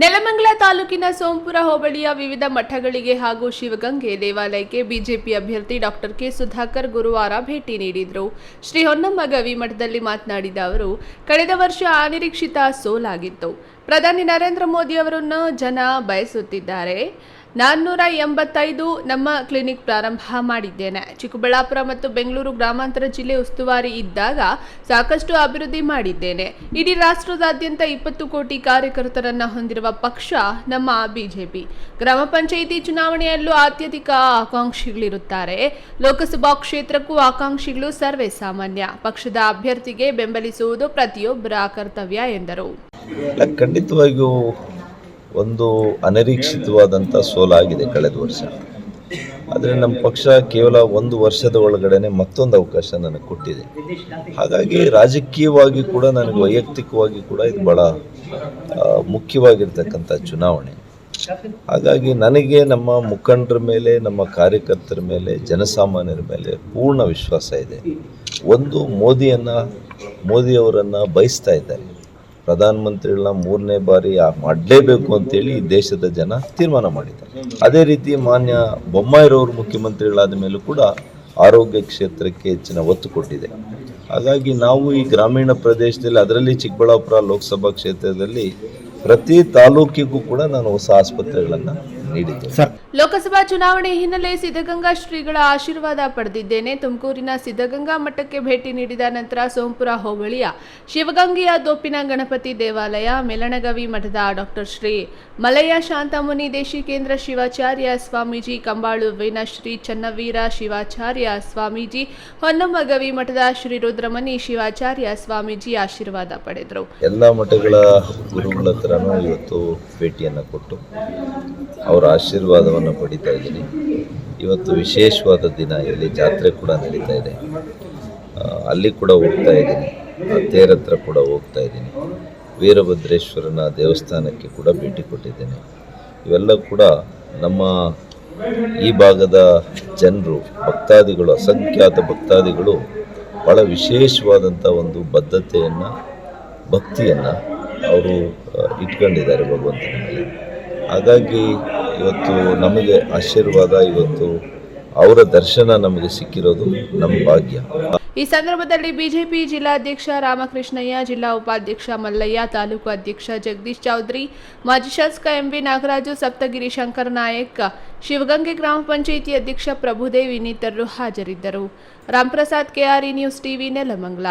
ನೆಲಮಂಗಲ ತಾಲೂಕಿನ ಸೋಂಪುರ ಹೋಬಳಿಯ ವಿವಿಧ ಮಠಗಳಿಗೆ ಹಾಗೂ ಶಿವಗಂಗೆ ದೇವಾಲಯಕ್ಕೆ ಬಿಜೆಪಿ ಅಭ್ಯರ್ಥಿ ಡಾಕ್ಟರ್ ಕೆ ಸುಧಾಕರ್ ಗುರುವಾರ ಭೇಟಿ ನೀಡಿದರು. ಶ್ರೀ ಹೊನ್ನಮ್ಮ ಗವಿ ಮಠದಲ್ಲಿ ಮಾತನಾಡಿದ ಅವರು, ಕಳೆದ ವರ್ಷ ಅನಿರೀಕ್ಷಿತ ಸೋಲಾಗಿತ್ತು. ಪ್ರಧಾನಿ ನರೇಂದ್ರ ಮೋದಿ ಅವರನ್ನು ಜನ ಬಯಸುತ್ತಿದ್ದಾರೆ. ನಾನ್ನೂರ ಎಂಬತ್ತೈದು ನಮ್ಮ ಕ್ಲಿನಿಕ್ ಪ್ರಾರಂಭ ಮಾಡಿದ್ದೇನೆ. ಚಿಕ್ಕಬಳ್ಳಾಪುರ ಮತ್ತು ಬೆಂಗಳೂರು ಗ್ರಾಮಾಂತರ ಜಿಲ್ಲೆ ಉಸ್ತುವಾರಿ ಇದ್ದಾಗ ಸಾಕಷ್ಟು ಅಭಿವೃದ್ಧಿ ಮಾಡಿದ್ದೇನೆ. ಇಡೀ ರಾಷ್ಟ್ರದಾದ್ಯಂತ ಇಪ್ಪತ್ತು ಕೋಟಿ ಕಾರ್ಯಕರ್ತರನ್ನ ಹೊಂದಿರುವ ಪಕ್ಷ ನಮ್ಮ ಬಿಜೆಪಿ. ಗ್ರಾಮ ಪಂಚಾಯಿತಿ ಚುನಾವಣೆಯಲ್ಲೂ ಅತ್ಯಧಿಕ ಆಕಾಂಕ್ಷಿಗಳಿರುತ್ತಾರೆ. ಲೋಕಸಭಾ ಕ್ಷೇತ್ರಕ್ಕೂ ಆಕಾಂಕ್ಷಿಗಳು ಸರ್ವೇ ಸಾಮಾನ್ಯ. ಪಕ್ಷದ ಅಭ್ಯರ್ಥಿಗೆ ಬೆಂಬಲಿಸುವುದು ಪ್ರತಿಯೊಬ್ಬರ ಕರ್ತವ್ಯ ಎಂದರು. ಖಂಡಿತವಾಗಿಯೂ ಒಂದು ಅನಿರೀಕ್ಷಿತವಾದಂಥ ಸೋಲಾಗಿದೆ ಕಳೆದ ವರ್ಷ. ಆದರೆ ನಮ್ಮ ಪಕ್ಷ ಕೇವಲ ಒಂದು ವರ್ಷದ ಒಳಗಡೆ ಮತ್ತೊಂದು ಅವಕಾಶ ನನಗೆ ಕೊಟ್ಟಿದೆ. ಹಾಗಾಗಿ ರಾಜಕೀಯವಾಗಿ ಕೂಡ ನನಗೆ ವೈಯಕ್ತಿಕವಾಗಿ ಕೂಡ ಇದು ಆ, ಮುಖ್ಯವಾಗಿರ್ತಕ್ಕಂಥ ಚುನಾವಣೆ. ಹಾಗಾಗಿ ನನಗೆ ನಮ್ಮ ಮುಖಂಡರ ಮೇಲೆ ನಮ್ಮ ಕಾರ್ಯಕರ್ತರ ಮೇಲೆ ಜನಸಾಮಾನ್ಯರ ಮೇಲೆ ಪೂರ್ಣ ವಿಶ್ವಾಸ ಇದೆ. ಒಂದು ಮೋದಿಯನ್ನು ಮೋದಿಯವರನ್ನು ಬಯಸ್ತಾ ಇದ್ದಾರೆ. ಪ್ರಧಾನಮಂತ್ರಿಗಳನ್ನ ಮೂರನೇ ಬಾರಿ ಮಾಡಲೇಬೇಕು ಅಂತೇಳಿ ಈ ದೇಶದ ಜನ ತೀರ್ಮಾನ ಮಾಡಿದ್ದಾರೆ. ಅದೇ ರೀತಿ ಮಾನ್ಯ ಬೊಮ್ಮಾಯಿರವರು ಮುಖ್ಯಮಂತ್ರಿಗಳಾದ ಮೇಲೂ ಕೂಡ ಆರೋಗ್ಯ ಕ್ಷೇತ್ರಕ್ಕೆ ಹೆಚ್ಚಿನ ಒತ್ತು ಕೊಟ್ಟಿದೆ. ಹಾಗಾಗಿ ನಾವು ಈ ಗ್ರಾಮೀಣ ಪ್ರದೇಶದಲ್ಲಿ, ಅದರಲ್ಲಿ ಚಿಕ್ಕಬಳ್ಳಾಪುರ ಲೋಕಸಭಾ ಕ್ಷೇತ್ರದಲ್ಲಿ ಪ್ರತಿ ತಾಲೂಕಿಗೂ ಕೂಡ ನಾನು ಹೊಸ ಆಸ್ಪತ್ರೆಗಳನ್ನು ನೀಡಿದ್ದೇನೆ. ಲೋಕಸಭಾ ಚುನಾವಣೆ ಹಿನ್ನೆಲೆ ಸಿದ್ಧಗಂಗಾ ಶ್ರೀಗಳ ಆಶೀರ್ವಾದ ಪಡೆದಿದ್ದೇನೆ. ತುಮಕೂರಿನ ಸಿದ್ಧಗಂಗಾ ಮಠಕ್ಕೆ ಭೇಟಿ ನೀಡಿದ ನಂತರ ಸೋಂಪುರ ಹೋಬಳಿಯ ಶಿವಗಂಗೆಯ ದೋಪಿನ ಗಣಪತಿ ದೇವಾಲಯ ಮೆಲಣಗವಿ ಮಠದ ಡಾಕ್ಟರ್ ಶ್ರೀ ಮಲಯ ಶಾಂತಮುನಿ ದೇಶಿಕೇಂದ್ರ ಶಿವಾಚಾರ್ಯ ಸ್ವಾಮೀಜಿ ಕಂಬಾಳುವಿನ ಶ್ರೀ ಚನ್ನವೀರ ಶಿವಾಚಾರ್ಯ ಸ್ವಾಮೀಜಿ ಹೊನ್ನಮ್ಮಗವಿ ಮಠದ ಶ್ರೀ ರುದ್ರಮನಿ ಶಿವಾಚಾರ್ಯ ಸ್ವಾಮೀಜಿ ಆಶೀರ್ವಾದ ಪಡೆದರು. ಎಲ್ಲ ಮಠಗಳ ಗುರುಗಳ ಹತ್ರನೂ ಇವತ್ತು ಭೇಟಿಯನ್ನು ಕೊಟ್ಟು ಅವರ ಆಶೀರ್ವಾದವನ್ನು ಪಡಿತಾ ಇದ್ದೀನಿ. ಇವತ್ತು ವಿಶೇಷವಾದ ದಿನ ಇಲ್ಲಿ ಜಾತ್ರೆ ಕೂಡ ನಡೀತಾ ಇದೆ. ಅಲ್ಲಿ ಕೂಡ ಹೋಗ್ತಾ ಇದ್ದೀನಿ. ತೇರ ಹತ್ರ ಕೂಡ ಹೋಗ್ತಾ ಇದ್ದೀನಿ. ವೀರಭದ್ರೇಶ್ವರನ ದೇವಸ್ಥಾನಕ್ಕೆ ಕೂಡ ಭೇಟಿ ಕೊಟ್ಟಿದ್ದೇನೆ. ಇವೆಲ್ಲ ಕೂಡ ನಮ್ಮ ಈ ಭಾಗದ ಜನರು, ಭಕ್ತಾದಿಗಳು, ಅಸಂಖ್ಯಾತ ಭಕ್ತಾದಿಗಳು ಭಾಳ ವಿಶೇಷವಾದಂಥ ಒಂದು ಬದ್ಧತೆಯನ್ನು, ಭಕ್ತಿಯನ್ನು ಅವರು ಇಟ್ಕೊಂಡಿದ್ದಾರೆ ಭಗವಂತನ ಮೇಲೆ. ಹಾಗಾಗಿ ಇವತ್ತು ನಮಗೆ ಆಶೀರ್ವಾದ ಇವತ್ತು ಅವರ ದರ್ಶನ ನಮಗೆ ಸಿಕ್ಕಿರೋದು ನಮ್ಮ ಭಾಗ್ಯ. ಈ ಸಂದರ್ಭದಲ್ಲಿ ಬಿಜೆಪಿ ಜಿಲ್ಲಾಧ್ಯಕ್ಷ ರಾಮಕೃಷ್ಣಯ್ಯ ಜಿಲ್ಲಾ ಉಪಾಧ್ಯಕ್ಷ ಮಲ್ಲಯ್ಯ ತಾಲೂಕು ಅಧ್ಯಕ್ಷ ಜಗದೀಶ್ ಚೌಧರಿ ಮಾಜಿ ಶಾಸಕ ಎಂವಿ ನಾಗರಾಜು ಸಪ್ತಗಿರಿ ಶಂಕರ್ ನಾಯಕ್ ಶಿವಗಂಗೆ ಗ್ರಾಮ ಪಂಚಾಯಿತಿ ಅಧ್ಯಕ್ಷ ಪ್ರಭುದೇವ್ ಇನ್ನಿತರರು ಹಾಜರಿದ್ದರು. Ramprasad K R E news TV Nelamangala.